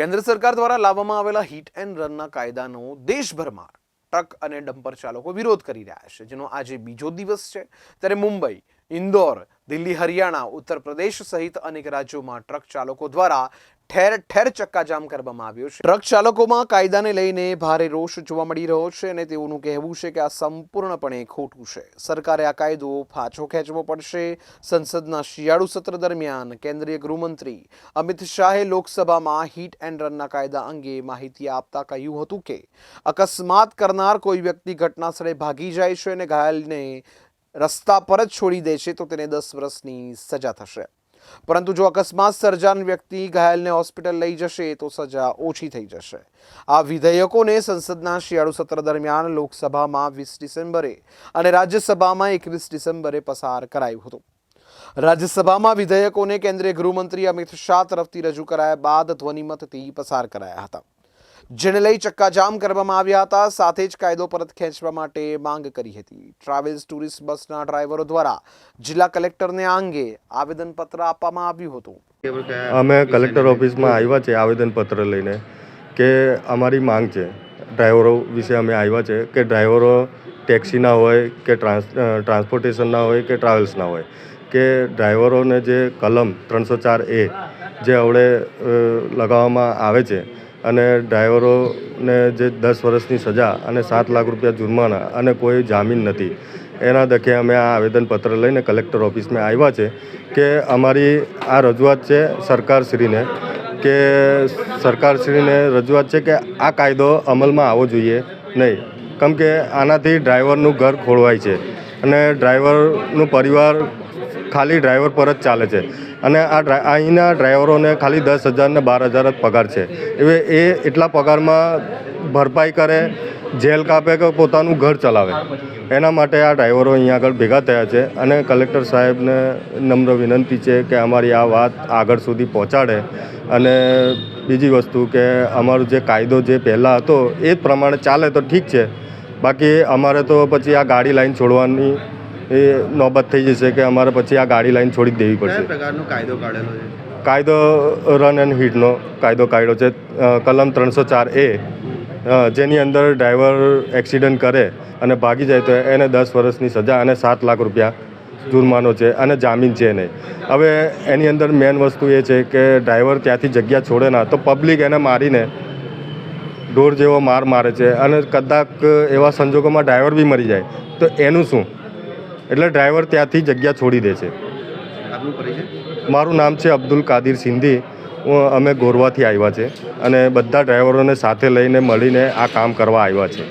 કેન્દ્ર સરકાર દ્વારા લાવવામાં આવેલા હિટ એન્ડ રનના કાયદાનો દેશભરમાં ટ્રક અને ડમ્પર ચાલકો વિરોધ કરી રહ્યા છે, જેનો આજે બીજો દિવસ છે. ત્યારે મુંબઈ, ઇન્દોર, દિલ્હી, હરિયાણા ઉત્તર પ્રદેશ સહિત અનેક રાજ્યોમાં ટ્રક ચાલકો દ્વારા ઠેર ઠેર ચક્કાજામ કરવામાં આવ્યો છે. ટ્રક ચાલકોમાં કાયદાને લઈને ભારે રોષ જોવા મળી રહ્યો છે અને તેઓનું કહેવું છે કે આ સંપૂર્ણપણે ખોટું છે. સરકારે આ કાયદો પાછો ખેંચવો પડશે. સંસદના શિયાળુ સત્ર દરમિયાન કેન્દ્રીય ગૃહમંત્રી અમિત શાહે લોકસભામાં હિટ એન્ડ રનના કાયદા અંગે માહિતી આપતા કહ્યું હતું કે, અકસ્માત કરનાર કોઈ વ્યક્તિ ઘટના સ્થળે ભાગી જાય છે અને ઘાયલને રસ્તા પર જ છોડી દે છે તો તેને દસ વર્ષની સજા થશે. પરંતુ જો અકસ્માત સર્જાન વ્યક્તિ ઘાયલને હોસ્પિટલ લઈ જશે, તો સજા ઓછી થઈ જશે. આ વિધેયકોને સંસદના શિયાળુ સત્ર દરમિયાન લોકસભામાં વીસ ડિસેમ્બરે અને રાજ્યસભામાં એકવીસ ડિસેમ્બરે પસાર કરાયું હતું. રાજ્યસભામાં વિધેયકોને કેન્દ્રીય ગૃહમંત્રી અમિત શાહ તરફથી રજૂ કરાયા બાદ ધ્વનિમતથી પસાર કરાયા હતા. જેને લઈ ચક્કાજામ કરવામાં આવ્યા હતા, સાથે જ કાયદો પરત ખેંચવા માટે માંગ કરી હતી. ટ્રાવેલ્સ ટુરિસ્ટ બસના ડ્રાઈવરો દ્વારા જિલ્લા કલેક્ટરને આ અંગે આવેદનપત્ર આપવામાં આવ્યું હતું. અમે કલેક્ટર ઓફિસમાં આવ્યા છે આવેદનપત્ર લઈને કે અમારી માંગ છે. ડ્રાઈવરો વિશે અમે આવ્યા છે કે ડ્રાઈવરો ટેક્સીના હોય કે ટ્રાન્સ ટ્રાન્સપોર્ટેશનના હોય કે ટ્રાવેલ્સના હોય. કે ડ્રાઈવરોને જે કલમ ત્રણસો ચાર એ જે હવડે લગાવવામાં આવે છે અને ડ્રાઈવરોને જે દસ વર્ષની સજા અને સાત લાખ રૂપિયા જુર્માના અને કોઈ જામીન નથી, એના દખે અમે આ આવેદનપત્ર લઈને કલેક્ટર ઓફિસમાં આવ્યા છે કે અમારી આ રજૂઆત છે સરકારશ્રીને, કે સરકારશ્રીને રજૂઆત છે કે આ કાયદો અમલમાં આવવો જોઈએ નહીં. કેમ કે આનાથી ડ્રાઈવરનું ઘર ખોળવાય છે અને ડ્રાઈવરનું પરિવાર ખાલી ડ્રાઈવર પર જ ચાલે છે. અને આ અહીંના ડ્રાઈવરોને ખાલી દસ હજાર ને બાર હજાર જ પગાર છે. હવે એ એટલા પગારમાં ભરપાઈ કરે, જેલ કાપે કે પોતાનું ઘર ચલાવે. એના માટે આ ડ્રાઈવરો અહીંયા આગળ ભેગા થયા છે અને કલેક્ટર સાહેબને નમ્ર વિનંતી છે કે અમારી આ વાત આગળ સુધી પહોંચાડે. અને બીજી વસ્તુ કે અમારો જે કાયદો જે પહેલાં હતો એ જ પ્રમાણે ચાલે તો ઠીક છે. બાકી અમારે તો પછી આ ગાડી લાઈન છોડવાની એ નોબત થઈ જશે કે અમારે પછી આ ગાડી લાઈન છોડી જ દેવી પડશે. પ્રકારનો કાયદો કાઢેલો છે? કાયદો રન એન્ડ હીટનો કાયદો કાઢ્યો છે. કલમ ત્રણસો ચાર એ જેની અંદર ડ્રાઈવર એક્સિડન્ટ કરે અને ભાગી જાય તો એને દસ વર્ષની સજા અને સાત લાખ રૂપિયા જુર્માનો છે અને જામીન છે નહીં હવે એની અંદર મેન વસ્તુ એ છે કે ડ્રાઈવર ત્યાંથી જગ્યા છોડે ના તો પબ્લિક એને મારીને ઢોર જેવો માર મારે છે અને કદાચ એવા સંજોગોમાં ડ્રાઈવર બી મરી જાય. તો એનું શું? એટલે ડ્રાઈવર ત્યાંથી જગ્યા છોડી દે છે. મારું નામ છે અબ્દુલ કાદિર સિંધી. અમે ગોરવાથી આવ્યા છે અને બધા ડ્રાઈવરોને સાથે લઈને મળીને આ કામ કરવા આવ્યા છે.